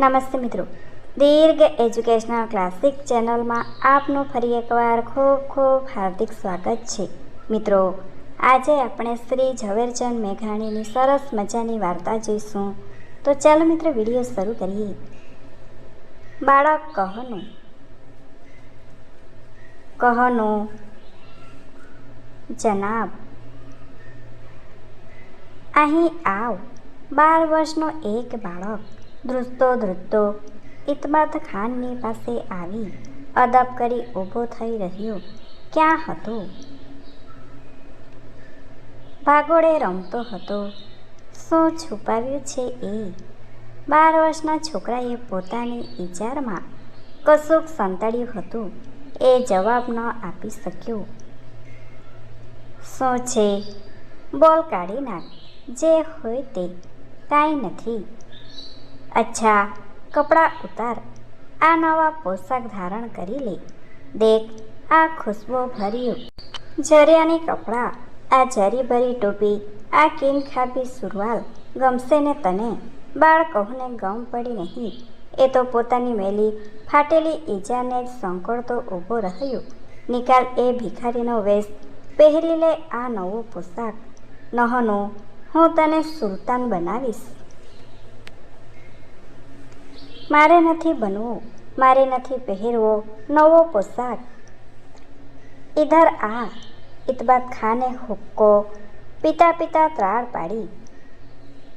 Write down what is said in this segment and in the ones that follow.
નમસ્તે મિત્રો. દીર્ઘ educational classic ચેનલમાં આપનું ફરી એકવાર ખૂબ ખૂબ હાર્દિક સ્વાગત છે. મિત્રો, આજે આપણે શ્રી ઝવેરચંદ મેઘાણીની સરસ મજાની વાર્તા જોઈશું. તો ચાલો મિત્રો વીડિયો શરૂ કરીએ. બાળક કહનું. કહનું. જનાબ. અહીં આવ. બાર વર્ષનો એક બાળક. ધ્રુજતો ધ્રુજતો ઇતમાદ ખાનની પાસે આવી. અદબ કરી ઊભો થઈ રહ્યો. ક્યાં હતો? ભાગોળે રમતો હતો. શું છુપાવ્યું છે એ? બાર વર્ષના છોકરાએ પોતાની ઇજારમાં કશુંક સંતાડ્યું હતું. એ જવાબ ન આપી શક્યો. શું છે? બોલ કાઢી નાખ. જે હોય તે. કાંઈ નથી. અચ્છા, કપડાં ઉતાર. આ નવા પોશાક ધારણ કરી લે. દેખ, આ ખુશ્બો ભર્યું. ઝરિયાની કપડાં. આ ઝરી ભરી ટોપી. આ કિંગ ખાબી સુરવાલ. ગમશે ને તને? બાળકોને ગમ પડી નહીં. એ તો પોતાની મેલી ફાટેલી ઈજાને જ સંકોળતો ઊભો રહ્યો. નિકાલ એ ભિખારીનો વેશ. પહેરી લે આ નવો પોશાક. નહોનો, હું તને સુલતાન બનાવીશ. મારે નથી બનવું, મારે નથી પહેરવો, નવો પોશાક. ઇધર આ ઇતબાદ ખાને હુક્કો, પિતા પિતા ત્રાળ પાડી.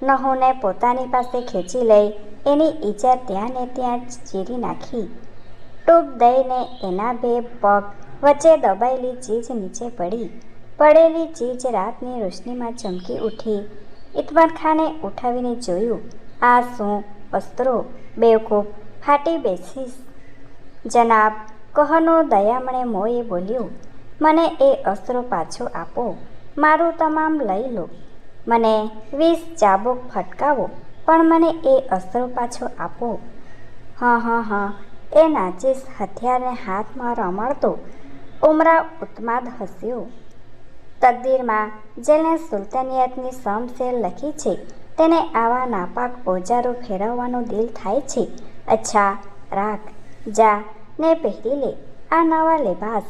નહુને પોતાની પાસે ખેંચી લઈ, એની ઈજા ત્યાં ને ત્યાં ચીરી નાખી. ટૂંક દઈને એના બે પગ વચ્ચે દબાયેલી ચીજ નીચે પડી. પડેલી ચીજ રાતની રોશનીમાં ચમકી ઉઠી. ઇતબાદ ખાને ઉઠાવીને જોયું, આ શું અસ્ત્રો? બેવકૂફ ફાટી બેસીશ. જનાબ, કહનો દયામણે મોએ બોલ્યું, મને એ અસ્ત્રો પાછો આપો, મારું તમામ લઈ લો. મને વીસ ચાબુક ફટકાવો, પણ મને એ અસ્ત્રો પાછો આપો. હા હા હા, એ નાચીસ હથિયારને હાથમાં રમાડતો. ઉમરા ઉત્માદ હસ્યો. તકદીરમાં જેને સુલતાનિયતની સમસેર લખી છે તેને આવા નાપાક ઓજારો ફેરવવાનું દિલ થાય છે? અચ્છા, રાખ. જા, ને પહેરી લે. આ નવા લેબાસ.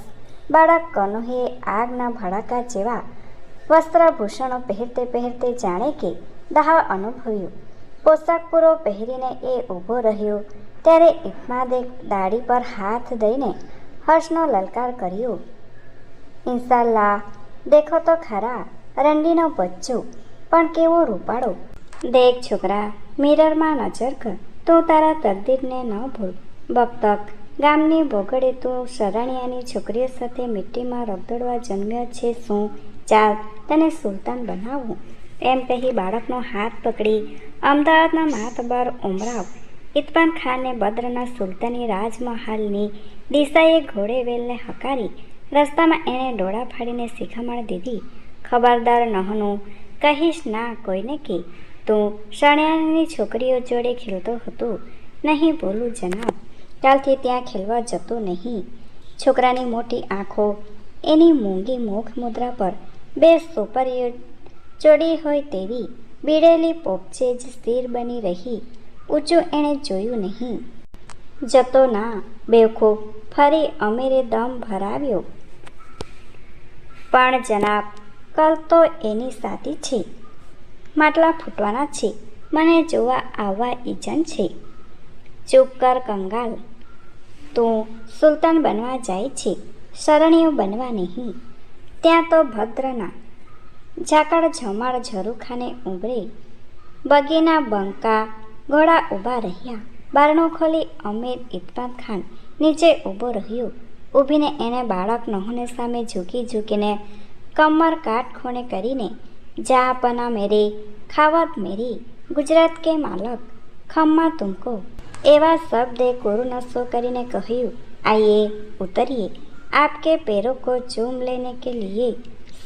બાળક કનુહે આગના ભડાકા જેવા વસ્ત્રભૂષણો પહેરતે પહેરતે જાણે કે દાહ અનુભવ્યું. પોશાક પૂરો પહેરીને એ ઊભો રહ્યો. ત્યારે ઇસ્માદે દાઢી પર હાથ દઈને હર્ષનો લલકાર કર્યો. ઇન્શાલ્લા દેખો તો ખરા, રંડીનો બચ્ચો, પણ કેવો રૂપાળો. દેખ છોકરા, મિરરમાં નજર કર. તું તારા તકદીરને ન ભૂલ. બકતક ગામની બોગડે તું શરણિયાની છોકરીઓ સાથે મિટ્ટીમાં રગદોડવા જન્મ્યો છે શું? ચાલ, તને સુલતાન બનાવું. એમ કહી બાળકનો હાથ પકડી અમદાવાદના માતબર ઉમરાવ. ઇરફાન ખાને બદ્રના સુલતાની રાજમહાલની દિશાએ ઘોડે વેલને હકારી. રસ્તામાં એણે ડોળા ફાડીને શિખામણ દીધી. ખબરદાર નહનું. કહીશ ના કોઈને કે તું શણિયાની છોકરીઓ જોડે ખેલતો હતો. નહીં બોલું જનાબ, કાલથી ત્યાં ખેલવા જતો નહીં. છોકરાની મોટી આંખો, એની મૂંગી મુખ મુદ્રા પર બે સોપરીઓ ચોડી હોય તેવી બીડેલી પોપચે જ સ્થિર બની રહી. ઊંચું એણે જોયું નહીં. જતો ના બેવકૂફ ફરી અમીરે દમ ભરાવ્યો. પણ જનાબ, કલ તો એની સાથી છે. માટલા ફૂટવાના છે. મને જોવા આવવા ઈજન છે. ચૂપ કંગાલ. તું સુલતાન બનવા જાય છે. શરણીઓ બનવા નહીં. ત્યાં તો ભદ્રના ઝાકળ જમાળ ઝરૂખાને ઉભરે બગીના બંકા ઘોડા ઊભા રહ્યા. બારણું ખોલી અમીર ઇરફાન ખાન નીચે ઊભો રહ્યો. ઊભીને એણે બાળક નહોને સામે ઝૂકી ઝૂકીને કમર કાટ ખૂણે કરીને જાપના મેરે ખાવત મેરી ગુજરાત કે માલક ખમ્મા તુમકો એવા શબ્દે કોરો નસો કરીને કહ્યું આઈએ ઉતરીએ આપકે પેરો કો ચૂમ લેને કે લીએ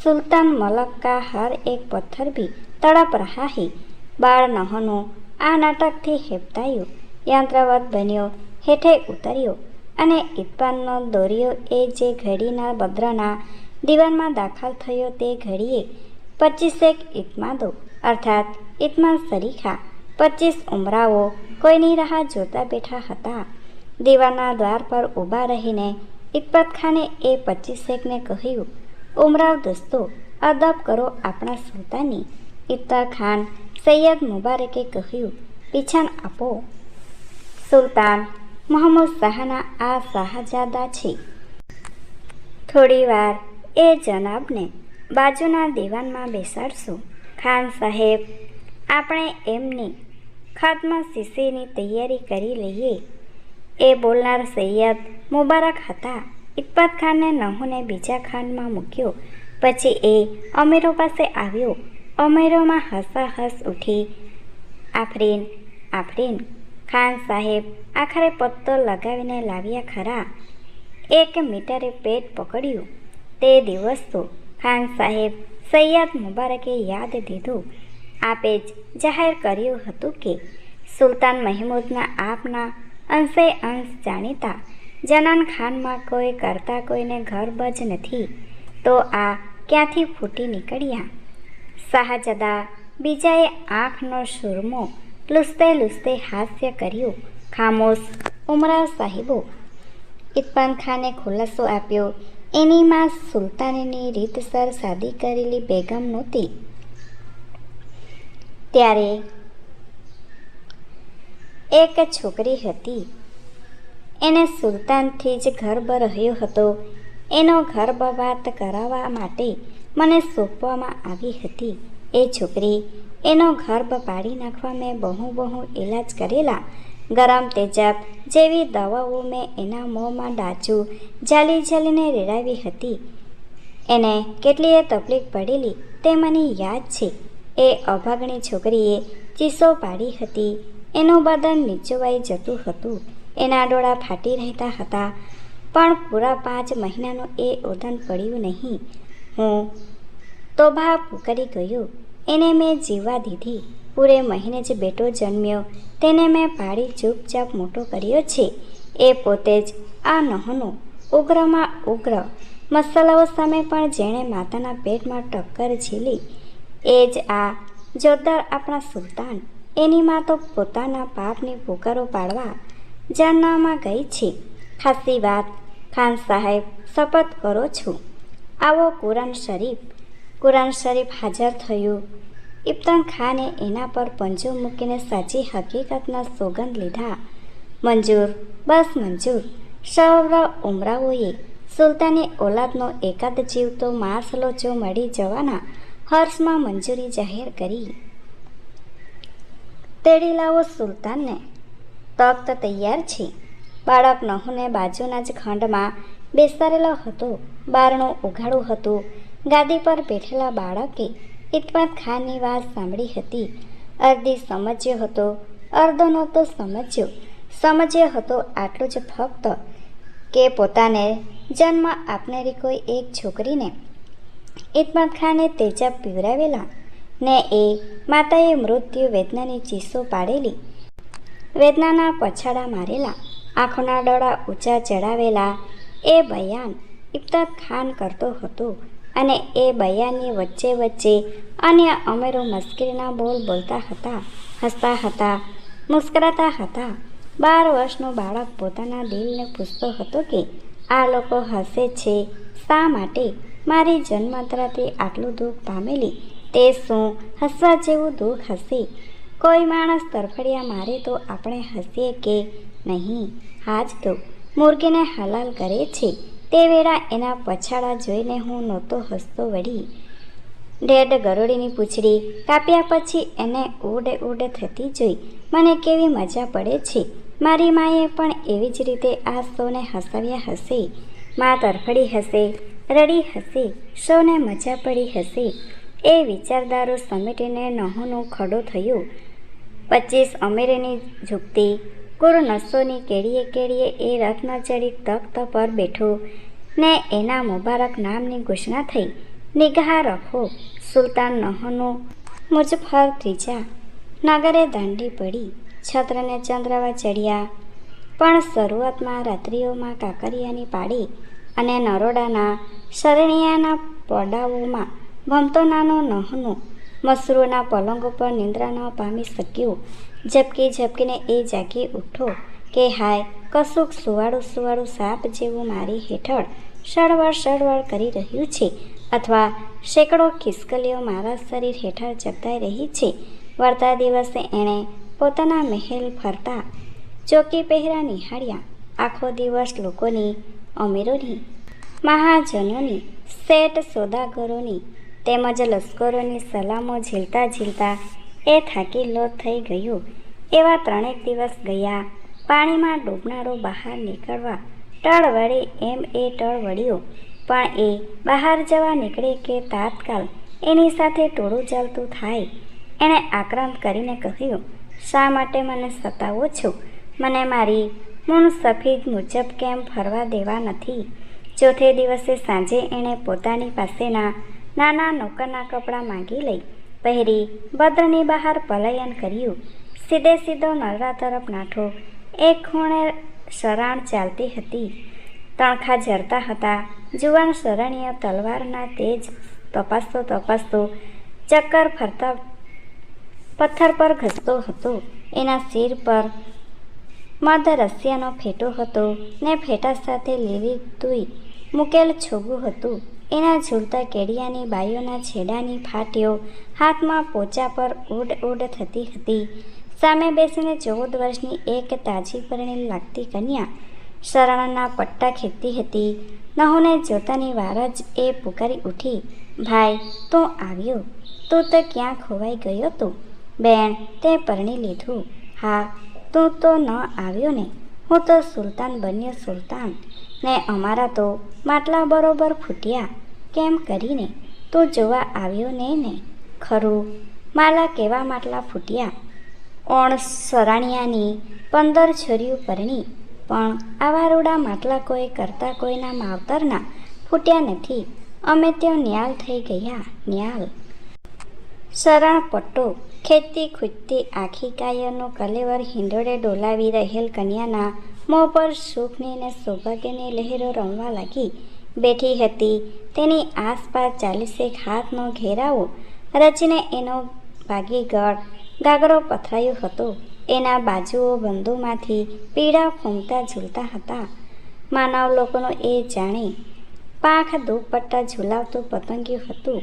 સુલતાન મલક કા હર એક પથ્થર ભી તડપ રહા હે બાળ નહનો આ નાટકથી હેપતાયો યંત્રવત બન્યો હેઠે ઉતર્યો અને ઇરફાનનો દોર્યો એ જે ઘડીના બદ્રના દીવાનમાં દાખલ થયો તે ઘડીએ પચીસેક ઇતમાદો અર્થાત ઇતમાદ સરીખા. પચીસ ઉમરાઓ. કોઈની રાહ જોતા બેઠા હતા. દીવાના દ્વાર પર ઊભા રહીને ઇકબત ખાને એ પચીસેકને કહ્યું, ઉમરાવ દોસ્તો, અદબ કરો આપણા સુલતાની ઇફતાર ખાન સૈયદ મુબારકે કહ્યું પીછાન આપો. સુલતાન મોહમ્મદ શાહના આ શાહજાદા છે. થોડીવાર એ જનાબને બાજુના દિવાનમાં બેસાડશું. ખાન સાહેબ, આપણે એમની ખાતમા શીશીની તૈયારી કરી લઈએ. એ બોલનાર સૈયદ મુબારક હતા. ઇકબાત ખાનને નહુને બીજા ખાંડમાં મૂક્યો. પછી એ અમીરો પાસે આવ્યો. અમીરોમાં હસાહસ ઉઠી, આફરીન આફરીન. ખાન સાહેબ આખરે પત્તો લગાવીને લાવ્યા ખરા. એક મીટરે પેટ પકડ્યું. તે દિવસ તો ખાન સાહેબ સૈયદ મુબારકે યાદ દીધું. આપે જ જાહેર કર્યું હતું કે સુલતાન મહેમૂદના આપના અંશે અંશ જાણીતા જનાન ખાનમાં કોઈ કરતા કોઈને ગર્ભ જ નથી. તો આ ક્યાંથી ફૂટી નીકળ્યા? શાહજદા બીજાએ આંખનો સુરમો લુસતે લુસતે હાસ્ય કર્યું. ખામોશ ઉમરા સાહેબો ઇતપાન ખાને ખુલાસો આપ્યો. એની માં સુલતાનની રીતસર શાદી કરેલી બેગમ નહોતી. ત્યારે એક છોકરી હતી. એને સુલતાનથી જ ગર્ભ રહ્યો હતો. એનો ગર્ભપાત કરાવવા માટે મને સોંપવામાં આવી હતી. એ છોકરી એનો ગર્ભ પાડી નાખવા મેં બહુ બહુ ઇલાજ કરેલા. ગરમ તેજાબ જેવી દવાઓ મેં એના મોંમાં ડાચું જાલી જાલીને રેડાવી હતી. એને કેટલીય તકલીફ પડેલી તે મને યાદ છે. એ અભાગણી છોકરીએ ચીસો પાડી હતી. એનું બદન નીચોવાઈ જતું હતું. એના ડોળા ફાટી રહેતા હતા. પણ પૂરા પાંચ મહિનાનું એ ઓદન પડ્યું નહીં. હું તોભા પુકારી ગયો. એને મેં જીવવા દીધી. પૂરે મહિને જ બેટો જન્મ્યો. તેને મેં પાડી ચૂપચાપ મોટો કર્યો છે. એ પોતે જ આ નહોનો ઉગ્રમાં ઉગ્ર મસાલાઓ સામે પણ જેણે માતાના પેટમાં ટક્કર ઝીલી. એ જ આ જોરદાર આપણા સુલતાન. એની માં તો પોતાના પાપની પુકારો પાડવા જાનનામાં ગઈ છે. ખાસી વાત, ખાન સાહેબ, શપથ કરો છું. આવો કુરાન શરીફ કુરાન શરીફ હાજર થયું. ઇબ્તાન ખાને એના પર પંજો મૂકીને સાચી હકીકતના સોગંદ લીધા. મંજૂર, બસ મંજૂર. સૌરવ ઉમરાઓએ સુલતાની ઓલાદનો એકાદ જીવતો માસલો જો મળી જવાના, હર્ષમાં મંજૂરી જાહેર કરી. તેડી લાવો સુલતાનને. તખ્ત તૈયાર છે. બાળક નહુને બાજુના જ ખંડમાં બેસારેલો હતો. બારણું ઉઘાડું હતું. ગાદી પર બેઠેલા બાળકે ઇતમાત ખાનની વાત સાંભળી હતી. અર્ધી સમજ્યો હતો. અર્ધો નહોતો સમજ્યો. સમજ્યો હતો આટલું જ ફક્ત કે પોતાને જન્મ આપનારી કોઈ એક છોકરીને ઇતમાત ખાને તેજાબ પીવરાવેલા ને એ માતાએ મૃત્યુ વેદનાની ચીસો પાડેલી. વેદનાના પછાડા મારેલા. આંખોના ડોળા ઊંચા ચડાવેલા. એ બયાન ઇફતાબ ખાન કરતો હતો. અને એ બયાની વચ્ચે વચ્ચે અન્ય અમેરો મસ્કરીના બોલ બોલતા હતા, હસતા હતા, મુસ્કરાતા હતા. બાર વર્ષનું બાળક પોતાના દિલને પૂછતો હતો કે, આ લોકો હસે છે, શા માટે? મારી જન્મત્રાથી આટલું દુઃખ પામેલી, તે શું હસવા જેવું દુઃખ હશે? કોઈ માણસ તરફડિયા મારે તો આપણે હસીએ કે નહીં? હાજ તો મુરગીને હલાલ કરે છે. તે વેળા એના પછાડા જોઈને હું નહોતો હસતો વળી. ડેડ ગરોળીની પૂંછડી કાપ્યા પછી એને ઉડે ઉડે થતી જોઈ. મને કેવી મજા પડે છે. મારી માએ પણ એવી જ રીતે આ સૌને હસાવ્યા હશે. મા તરફડી હશે, રડી હશે, સૌને મજા પડી હશે. એ વિચારદારો સમેટીને નહોનું ખડો થયું. પચીસ અમેરીની ઝૂકતી કુર નસોની કેડીએ કેડીએ એ રથમાં ચડી તખ્ત પર બેઠો. ને એના મુબારક નામની ઘોષણા થઈ. નિગાહ રખો, સુલતાન નહનો મુજફર ત્રીજા નગરે દાંડી પડી, છત્રને ચંદ્રવા ચડ્યા. પણ શરૂઆતમાં રાત્રિઓમાં કાકરિયાની પાડી અને નરોડાના શરણિયાના પડાવોમાં ભમતો નાનો નહનું. મસરૂના પલંગ ઉપર નિંદ્રા ન પામી શક્યું. ઝપકી ઝપકીને એ જાગી ઉઠો કે હાય, કશુંક સુવાળું સુવાળું સાપ જેવું મારી હેઠળ સળવળ સળવળ કરી રહ્યું છે અથવા સેંકડો ખિસકલીઓ મારા શરીર હેઠળ જગદાઈ રહી છે. વળતા દિવસે એણે પોતાના મહેલ ફરતા ચોકી પહેરા નિહાળ્યા. આખો દિવસ લોકોની અમીરોની, મહાજનોની, શેઠ સોદાગરોની તેમજ લશ્કરોની સલામો ઝીલતા ઝીલતા એ થાકી લોટ થઈ ગયું. એવા ત્રણેક દિવસ ગયા. પાણીમાં ડૂબનારો બહાર નીકળવા ટળ વળે એમ એ ટળ વળ્યો. પણ એ બહાર જવા નીકળે કે તાત્કાલ એની સાથે ટોળું ચાલતું થાય. એણે આક્રાંત કરીને કહ્યું, શા માટે મને સતાવો છો? મને મારી મુનસફીદ મુજબ કેમ ફરવા દેવા નથી? ચોથે દિવસે સાંજે એણે પોતાની પાસેના નાના નોકરના કપડાં માંગી લઈ પહેરી ભદ્રની બહાર પલાયન કર્યું. સીધે સીધો નરડા તરફ નાઠો. એક ખૂણે શરાણ ચાલતી હતી. તણખા ઝરતા હતા. જુવાન શરણીય તલવારના તેજ તપાસતો તપાસતો ચક્કર ફરતા પથ્થર પર ઘસતો હતો. એના શિર પર મધ રસિયાનો ફેટો હતો ને ફેટા સાથે લીલી તુઈ મૂકેલ છોગું હતું. એના ઝૂલતા કેડિયાની બાઈઓના છેડાની ફાટીઓ હાથમાં પોચા પર ઉડ ઉડ થતી હતી. સામે બેસીને ચૌદ વર્ષની એક તાજી પરણી લાગતી કન્યા શરણના પટ્ટા ખેંચતી હતી. નહોને જોતાની વાર જ એ પુકારી ઉઠી, ભાઈ, તું આવ્યો? તું તો ક્યાં ખોવાઈ ગયો તું? બેન, તે પરણી લીધું. હા, તું તો ન આવ્યો ને? હું તો સુલતાન બન્યો સુલતાન. ને અમારા તો માટલા બરોબર ફૂટ્યા. કેમ કરીને તું જોવા આવ્યો ને ને? ખરું, માલા કેવા માટલા ફૂટ્યા? ઓણ સરાણિયાની પંદર છોરીઓ પરણી પણ આવા રૂડા માટલા કોઈ કરતા કોઈના માવતરના ફૂટ્યા નથી. અમે ત્યાં ન્યાલ થઈ ગયા, ન્યાલ. શરણ પટ્ટો ખેતી ખૂચતી આખી કાયરનું કલેવર હિંડોળે ડોલાવી રહેલ કન્યાના મોં પર સુખની ને સૌભાગ્યની લહેરો રમવા લાગી. બેઠી હતી. તેની આસપાસ ચાલીસેક હાથનો ઘેરાવો રચીને એનો ભાગીગઢ ગાગરો પથરાયો હતો. એના બાજુઓ બંધુમાંથી પીડા ફૂમતા ઝૂલતા હતા. માનવ લોકોનો એ જાણે પાંખ દુપટ્ટા ઝુલાવતું પતંગિયું હતું.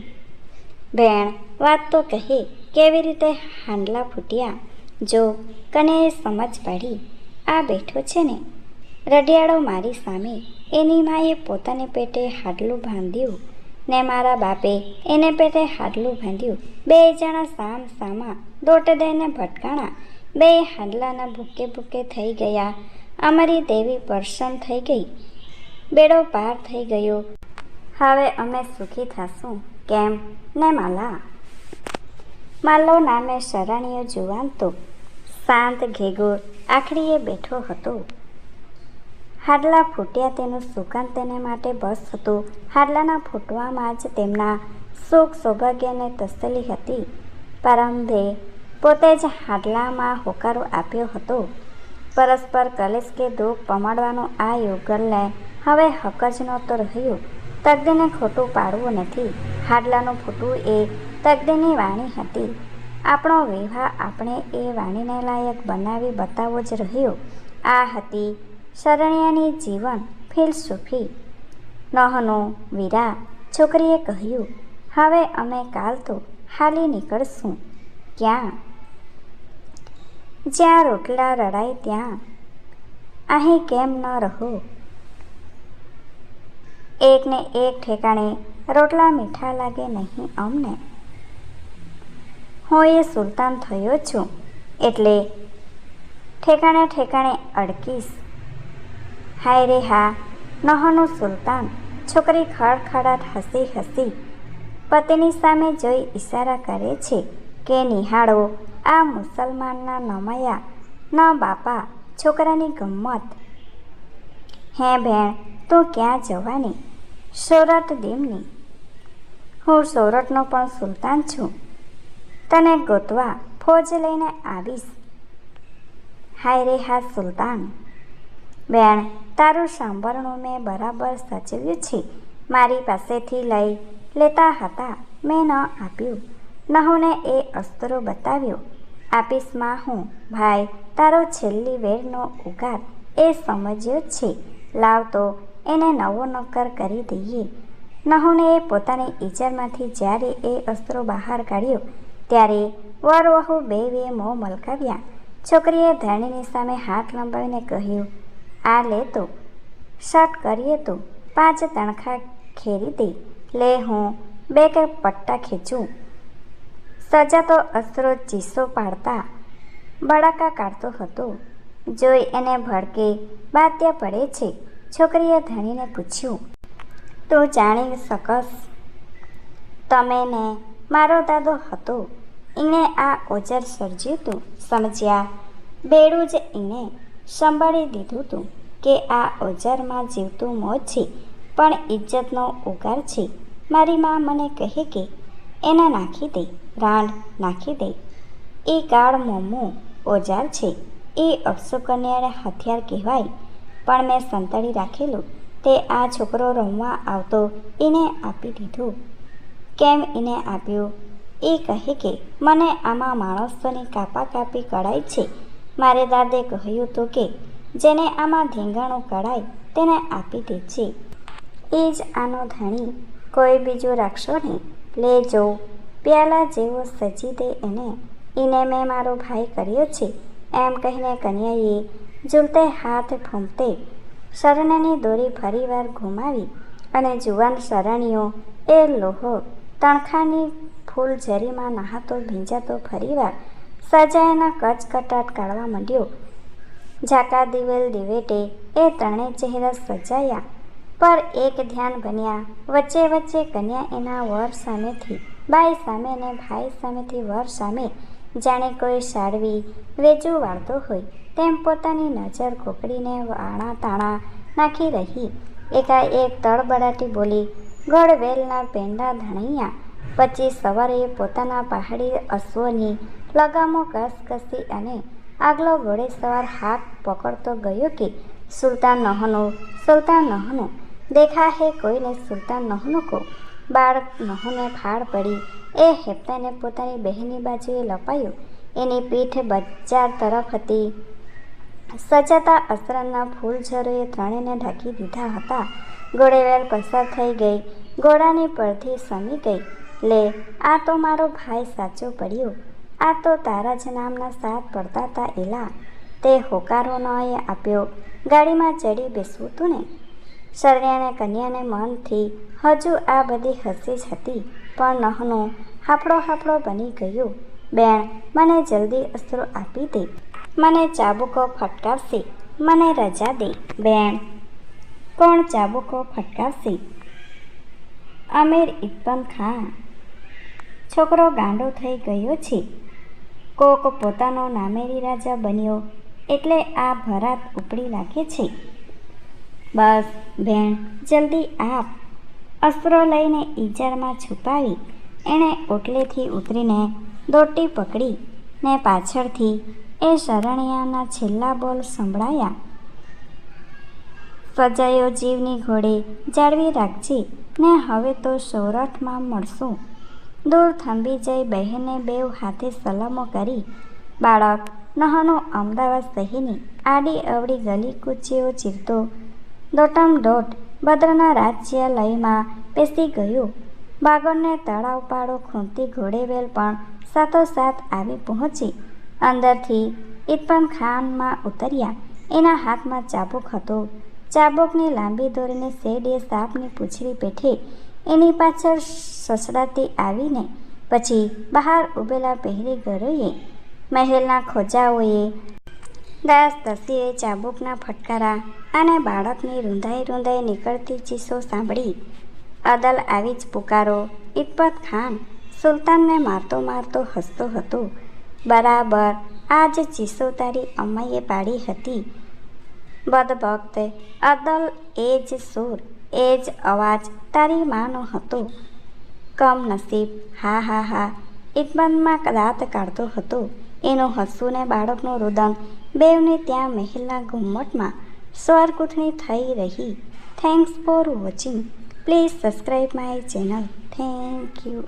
ભેણ, વાત તો કહે, કેવી રીતે હાંડલા ફૂટ્યા? જો કને સમજ પાડી, આ બેઠો છે ને? રડિયાળો મારી સામે એની માએ પોતાને પેટે હાડલું બાંધ્યું ને મારા બાપે એને પેટે હાડલું બાંધ્યું. બે જણા સામ સામા દોટ દઈને ભટકાણા. બે હાડલાના ભૂકે ભૂકે થઈ ગયા. અમારી દેવી પ્રસન્ન થઈ ગઈ. બેડો પાર થઈ ગયો. હવે અમે સુખી થશું? કેમ? ને માલા? માલો નામે શરણીય જુવાન તો શાંત ઘેગોર આખડીએ બેઠો હતો. હાડલા ફૂટ્યા તેનું સુકાન તેને માટે બસ હતું. હાડલાના ફૂટવામાં જ તેમના સુખ સૌભાગ્યને તસલી હતી. પરમભે પોતે જ હાડલામાં હોકારો આપ્યો હતો. પરસ્પર કલેશ કે દુઃખ પમાડવાનો આ યુગલને હવે હક જ નહોતો રહ્યો. તકદીને ખોટું પાડવું નથી. હાડલાનું ફૂટવું એ તકદીની વાણી હતી. આપણો વિવાહ આપણે એ વાણીને લાયક બનાવી બતાવવો જ રહ્યો. આ હતી શરણ્યાની જીવન ફિલસૂફી નહનો વીરા છોકરીએ કહ્યું, હવે અમે કાલ તો હાલી નીકળશું. ક્યાં? જ્યાં રોટલા રડાય ત્યાં. અહીં કેમ ન રહો? એકને એક ઠેકાણે રોટલા મીઠા લાગે નહીં અમને. હું એ સુલતાન થયો છું, એટલે ઠેકાણે ઠેકાણે અડકીશ. હાય રે હા, નહોનું સુલતાન. છોકરી ખડખડાટ હસી હસી પતિની સામે જોઈ ઈશારા કરે છે કે નિહાળો, આ મુસલમાનના નમયા, ન બાપા, છોકરાની ગમ્મત. હે ભેણ, તું ક્યાં જવાની? સોરઠ દેમની. હું સોરઠનો પણ સુલતાન છું. તને ગોતવા ફોજ લઈને આવીશ. હાય રે હા, સુલતાન. બેન તારું સાંભળણું મેં બરાબર સાચવ્યું છે. મારી પાસેથી લઈ લેતા હતા. મેં ન આપ્યું. નહુને એ અસ્ત્રો બતાવ્યો. આપીશમાં હું, ભાઈ, તારો છેલ્લી વેરનો ઉગાર. એ સમજ્યો છે. લાવ તો એને નવો નોકર કરી દઈએ. નહુને એ પોતાની ઈજારમાંથી જ્યારે એ અસ્ત્રો બહાર કાઢ્યો, ત્યારે વર વહુ બે મોં મલકાવ્યા. છોકરીએ ધણીની સામે હાથ લંબાવીને કહ્યું આ લે તો. શર્ટ કરીએ તો પાંચ તણખા ખેરી દે. લે હું બે કે પટ્ટા ખેંચું. સજા તો અસરો ચીસો પાડતા. બળાકા કાઢતો હતો. જોઈ એને ભડકે બાત્યા પડે છે. છોકરીએ ધણીને પૂછ્યું, તું જાણી શકસ? તમે ને મારો દાદો હતો. એણે આ ઓજર સર્જ્યું તું, સમજ્યા? બેડું જ એણે સંભાળી દીધું તું કે આ ઓજારમાં જીવતું મોજ છે, પણ ઇજ્જતનો ઉગાર છે. મારી મા મને કહે કે, એને નાખી દે, રાંડ નાખી દે. એ કાળ મોમું ઓજાર છે. એ અપશુકન્યાને હથિયાર કહેવાય, પણ મેં સંતાડી રાખેલું. તે આ છોકરો રમવા આવતો એને આપી દીધું. કેમ એને આપ્યું? એ કહે કે, મને આમાં માણસોની કાપા કાપી કઢાઈ છે. મારે દાદે કહ્યું હતું કે, જેને આમાં ધીંગાણું કઢાય તેને આપી દે છે એ જ આનો ધણી કોઈ બીજું રાખશો નહીં લેજો પ્યાલા જેવો સજી દે એને. એને મેં મારો ભાઈ કર્યો છે. એમ કહીને કન્યાએ ઝૂલતે હાથ ફૂંકતે શરણની દોરી ફરીવાર ઘુમાવી અને જુવાન શરણીઓ એ લોહો તણખાની ફૂલ ઝરીમાં નહાતો, ભીંજાતો ફરીવાર સજાયાના કચકટાટ કાઢવા માંડ્યો. ઝાકા દિવેલ, દિવેટે એ ત્રણેય ચહેરા સજાયા પર એક ધ્યાન બન્યા. વચ્ચે વચ્ચે કન્યા એના વર સામેથી, બાઈ સામે ને ભાઈ સામેથી વર સામે. જાણે કોઈ સાડવી વેચું વાળતો હોય, તેમ પોતાની નજર કોકડીને વાણા તાણા નાખી રહી. એકાએક તળબડાટી બોલી ગળવેલના પેંડા ધણૈયા. પછી સવારે પોતાના પહાડી અશ્વની લગામો કસકસી અને આગલો ઘોડે સવાર હાથ પકડતો ગયો કે, સુલતાન નહનો સુલતાન નહનો દેખા હે કોઈને સુલતાન નહનો કો? બાળક નહોને ફાળ પડી. એ હેપતાને પોતાની બહેનની બાજુએ લપાયો. એની પીઠ બજાર તરફ હતી. સજાતા અસરના ફૂલઝરોએ ત્રણેયને ઢાંકી દીધા હતા. ઘોડેવેલ પસાર થઈ ગઈ. ઘોડાની પરથી સમી ગઈ. લે, આ તો મારો ભાઈ સાચો પડ્યો. આ તો તારા જ નામના સાત પડતા હતા એલા. તે હોકારો નોએ આપ્યો. ગાડીમાં ચડી બેસવું તું ને. શરણ્યાને કન્યાને મનથી હજુ આ બધી હસી જ હતી, પણ નહનું હાફળો હાફળો બની ગયો. બેન, મને જલ્દી અસ્ત્રો આપી દે. મને ચાબુકો ફટકાવશે. મને રજા દે, બેન. કોણ ચાબુકો ફટકાવશે? અમીર ઇબ્બન ખાન. છોકરો ગાંડો થઈ ગયો છે. કોક પોતાનો નામેરી રાજા બન્યો એટલે આ ભરાત ઉપડી લાગે છે. બસ ભેણ, જલ્દી આપ. અસ્ત્રો લઈને ઈજારમાં છુપાવી, એણે ઓટલેથી ઉતરીને દોટી પકડી ને પાછળથી એ શરણિયાના છેલ્લા બોલ સંભળાયા. સજાયો જીવની ઘોડે જાળવી રાખજે ને હવે તો સૌરાઠમાં મળશું. દૂર થંભી જઈ બહેને બેવ હાથે સલામો કરી, બાળક નહાનો અમદાવાદ શહેરની આડી અવળી ગલી કૂચીઓ ચીરતો. દોટમ દોટ ભદ્રના રાજ્યાલયમાં પેસી ગયો. બાગડને તળાવ પાડો ખૂંતી ઘોડેવેલ પણ સાથોસાથ આવી પહોંચી. અંદરથી ઇતપન ખાનમાં ઉતર્યા. એના હાથમાં ચાબુક હતો. ચાબુકની લાંબી દોરીને શેડે સાપની પૂંછડી પેઠે એની પાછળ સસડાતી આવીને પછી બહાર ઊભેલા પહેરી ઘરોએ મહેલના ખોજાઓએ દાસ દસીએ ચાબુકના ફટકારા અને બાળકની રૂંધાઈ રૂંધાઈ નીકળતી ચીસો સાંભળી અદલ આવી જ પુકારો. ઇતપત ખાન સુલતાનને મારતો મારતો હસતો હતો. બરાબર આ જ ચીસો તારી અમ્માએ પાડી હતી. બદભક્ત અદલ એ જ સૂર એ જ અવાજ તારી માનો હતો. કમનસીબ, હા હા હા ઇતબાનમાં દાંત કાઢતો હતો. એનું હસવું ને બાળકનું રુદન બેવને ત્યાં મહેલના ઘુમ્મટમાં સ્વરકુથણી થઈ રહી. Thanks for watching please subscribe my channel thank you